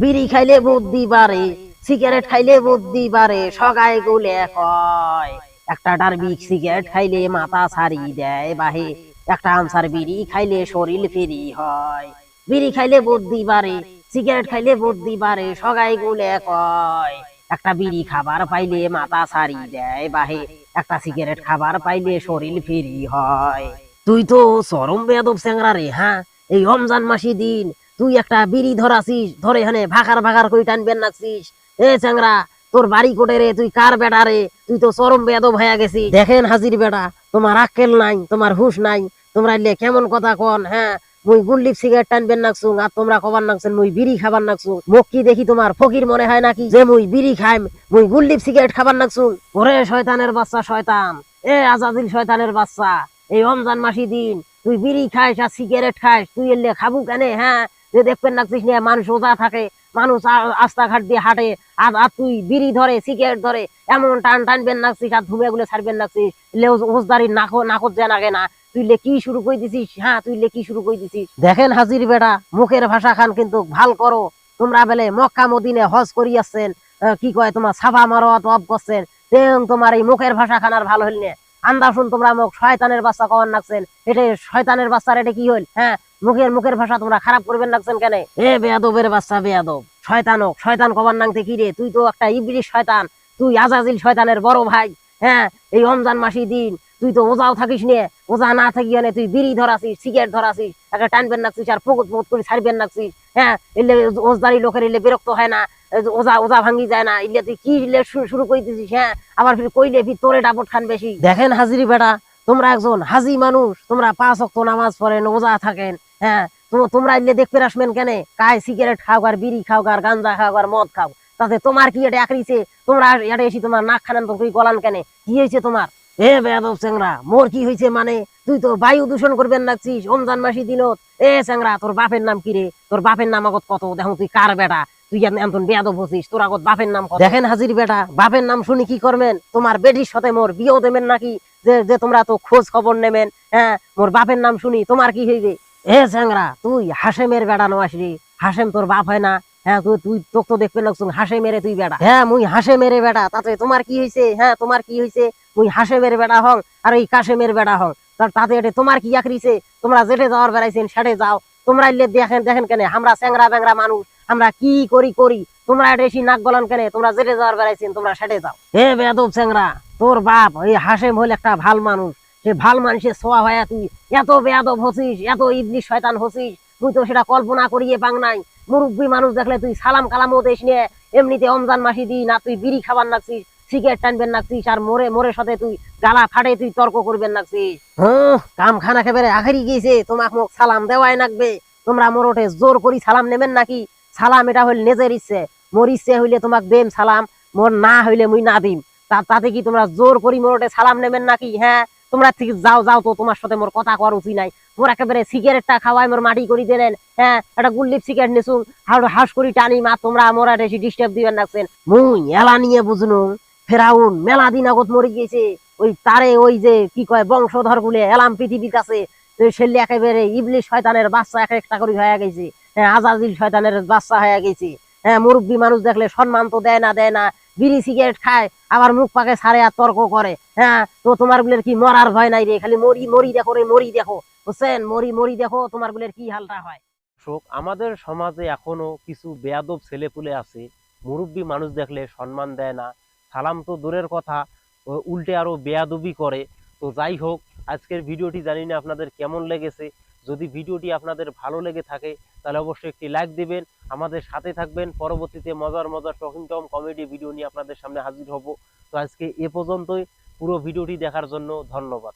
বিড়ি খাইলে বুদ্ধি বাড়ে, সিগারেট খাইলে বুদ্ধি বাড়ে, সগায় গুলে কয় একটা ডারবিক সিগারেট খাইলে মাথা ছাড়ি দেয় বাহে, একটা আনসার বিড়ি খাইলে শরীর ফেরি হয়। বিড়ি খাইলে বুদ্ধি বাড়ে, সিগারেট খাইলে বুদ্ধি বাড়ে সগাই গুলে কয় একটা বিড়ি খাবার পাইলে মাথা ছাড়ি দেয় বাহে, একটা সিগারেট খাবার পাইলে শরীর ফেরি হয়। তুই তো চরম বেদব চেংরা রে হ্যাঁ? এই রমজান মাসি দিন তুই একটা বিড়ি ধরাছিস, ধরে এখানে ভাগার ভাগার করে টানবেন নাকছিস। এ চেংরা তোর বাড়ি কোটে রে, তুই কার বেটা রে? তুই তো চরম বেদব হয়ে গেছিস। দেখেন হাজির বেটা, তোমার আক্কেল নাই, তোমার হুশ নাই, তোমরা এলে কেমন কথা কন হ্যাঁ? মুই গুল্লিপ সিগারেট টানবেন নাকছুং, আর তোমরা কবার নাকছেন, মুই বিড়ি খাবার নাকছুং। মুখ কি দেখি তোমার ফকির মনে হয় নাকি? যে মুই বিড়ি খাইম, মুই গুল্লিপ সিগারেট খাবার নাকছুং। ওরে শয়তানের বাচ্চা, শয়তান। এ আজাদিল শয়তানের বাচ্চা। এই রমজান মাসি দিন, তুই বিড়ি খাইস আর সিগারেট খাইস, তুই এলে খাবু কেন হ্যাঁ? যে দেখবেন নাকছিস নিয়ে মানুষ ওজা থাকে, মানুষ রাস্তাঘাট দিয়ে হাঁটে, আর তুই বিড়ি ধরে, সিগারেট ধরে, এমন টান টানবেন নাকছিস আর ধুমে গুলো ছাড়বেন নাকছিস ওজদারি নাকো নাকত যে নাগে না। তুই লে কি শুরু করে দিছিস হ্যাঁ তুই লে কি শুরু করে দিছিস। দেখেন হাজির বেটা, মুখের ভাষা খান কিন্তু ভালো করো। তোমরা বেলে মক্কা মদিনে হজ করি আসছেন কি কয় তোমার, সাফা মারোয়াত অফ করছেন। তেন তোমার এই মুখের ভাষা খান আর ভালো হইল না। তোমরা মুখ, শয়তানের বাচ্চা কবার নাকছেন। এটা শয়তানের বাচ্চার এটা কি হইল হ্যাঁ? মুখের মুখের ভাষা তোমরা খারাপ করবেন নাকছেন কেন? এ বেয়াদবের বাচ্চা, বেয়াদব। শয়তান হোক শয়তান কবার নাংতে কি রে? তুই তো একটা ইবলিশ শয়তান, তুই আজাজিল শয়তানের বড় ভাই হ্যাঁ? এই রমজান মাসি দিন, তুই তো ওজাও থাকিস নে, ওজা না থাকি নে তুই বিড়ি ধরাছিস, সিগারেট ধরাছিস একটা টানবেন নাকছিস আর ফকুত ফকুত করে ছাড়বেন নাকছিস হ্যাঁ? এলে ওজদারি লোকের এলে বিরক্ত হয় না ওজা ওজা ভাঙ্গি যায় না ইলে তুই কি শুরু শুরু করে দিছিস হ্যাঁ? আবার ফির কইলে ফির তোরে ডাবট খান বেশি। দেখেন হাজিরি বেটা তোমরা একজন হাজি মানুষ, তোমরা পাঁচ অক্ত নামাজ পড়েন ওজা থাকেন হ্যাঁ? তোমরা ইলে দেখতে আসবেন কেন? কায় সিগারেট খাও আর বিড়ি খাও আর গাঞ্জা খাও আর মদ খাও। তাতে তোমার কি এটা একরিছে তোমরা এটা এসে তোমার নাক খানান তো তুই গলান কেন? কি হয়েছে তোমার? চেংরা মোর কি হয়েছে মানে? তুই তো বায়ু দূষণ করবেন লাগছিস রমজান মাসি দিনত। এ চেংরা তোর বাপের নাম কি রে? তোর বাপের নাম আগত কত? দেখো তুই কার বেটা? তুই এমন বেয়াদব হচ্ছিস, তোর আগত বাপের নাম দেখেন হাজির বেটা, বাপের নাম শুনি কি করবেন? তোমার বেটির সাথে মোর বিয়েও দেবেন নাকি? যে যে তোমরা তো খোঁজ খবর নেবেন হ্যাঁ মোর বাপের নাম শুনি, তোমার কি হইবে? এ চ্যাংরা, তুই হাসেমের বেড়া আসলি। হাসেম তোর বাপ হয় না। হ্যাঁ তুই তুই তোক তো দেখবে লাগছ হাসে মেরে তুই বেড়া। হ্যাঁ মুই হাসে মেরে বেড়া, তাতে তোমার কি হয়েছে হ্যাঁ তোমার কি হয়েছে মুই হাসে মেরে বেড়া হং, আর ওই কাশে মেরে বেড়া হং। তাতে এটা তোমার কি আকরিছে তোমরা যেটে যাওয়ার বেড়াইছেন, সেটে যাও। তোমরা দেখেন দেখেন কেন? আমরা চ্যাংরা ব্যাংরা মানুষ, আমরা কি করি করি? তোমরা এটা নাক গলান কেন? তোমরা যেটে যাওয়ার বেড়াইছেন, তোমরা সেটে যাও। হে বেদব চ্যাংরা, তোর বাপ, এই হাসেম হল একটা ভালো মানুষ। সে ভালো মানুষের ছোয়া হয়ে তুই এত বেয়াদব হছিস এত ইবলিশ শয়তান হছিস তুই তো সেটা কল্পনা করিয়ে পাং নাই। মুরব্বী মানুষ দেখলে তুই সালাম কালামও দেশ নিয়ে এমনিতে রমজান মাসি দিই না, তুই বিড়ি খাবার নাকছিস। সিগারেট টানবেন নাকছিস আর মোরে মোরে সাথে তুই গালা ফাটে তুই তর্ক করবেন নাকছিস হ্যাঁ। কাম খানা একেবারে আখেরি গিয়েছে তোমাক মোক সালাম দেওয়াই নাকবে তোমরা মোরটে জোর করি সালাম নেবেন নাকি? সালাম এটা হইল নিজের ইচ্ছে। মোর ইচ্ছে হইলে তোমাক দেম সালাম মোর না হইলে মুই না দিম। তা তাতে কি তোমরা জোর করি মোরটে সালাম নেবেন নাকি? হ্যাঁ তোমরা ঠিক যাও যাও তো তোমার সাথে মোর কথা করার উচিত নাই। মোর একেবারে সিগারেটটা খাওয়াই মোর মাটি করি দিলেন হ্যাঁ একটা গুল্লিপ সিগারেট নিছুন হাস করি টানি মা তোমরা মোরা ডিস্টার্ব দিবেন রাখছেন মুই এলা নিয়ে বুঝনু ফেরাউন, মেলা দিন আগত মরে গিয়েছে। ওই তারে, ওই যে কি কয়, বংশধর গুলে এলাম পৃথিবীর কাছে। সেলে একেবারে ইবলিশ শয়তানের বাচ্চা এক একটা করে হয়ে গেছে। হ্যাঁ আজাজিল শয়তানের বাচ্চা হয়ে গেছে। হ্যাঁ মুরব্বী মানুষ দেখলে সম্মান তো দেয় না দেয় না। বিড়ি সিগারেট খায়, আবার মুখ পাকে সারে আর তর্ক করে। হ্যাঁ তো তোমার গুলের কি মরার ভয় নাই রে? খালি মরি মরি দেখো রে, মরি দেখো। বুঝছেন? মরি মরি দেখো, তোমার গুলের কি হালটা হয়? দর্শক আমাদের সমাজে এখনও কিছু বেয়াদব ছেলেপুলে আছে। মুরব্বী মানুষ দেখলে সম্মান দেয় না সালাম তো দূরের কথা উল্টে আরও বেয়াদবি করে। তো যাই হোক, আজকের ভিডিওটি জানি না আপনাদের কেমন লেগেছে। যদি ভিডিওটি আপনাদের ভালো লেগে থাকে, তাহলে অবশ্যই একটি লাইক দেবেন। আমাদের সাথে থাকবেন পরবর্তীতে মজার মজার টকিং টম কমেডি ভিডিও নিয়ে আপনাদের সামনে হাজির হব। তো আজকে এ পর্যন্তই। পুরো ভিডিওটি দেখার জন্য ধন্যবাদ।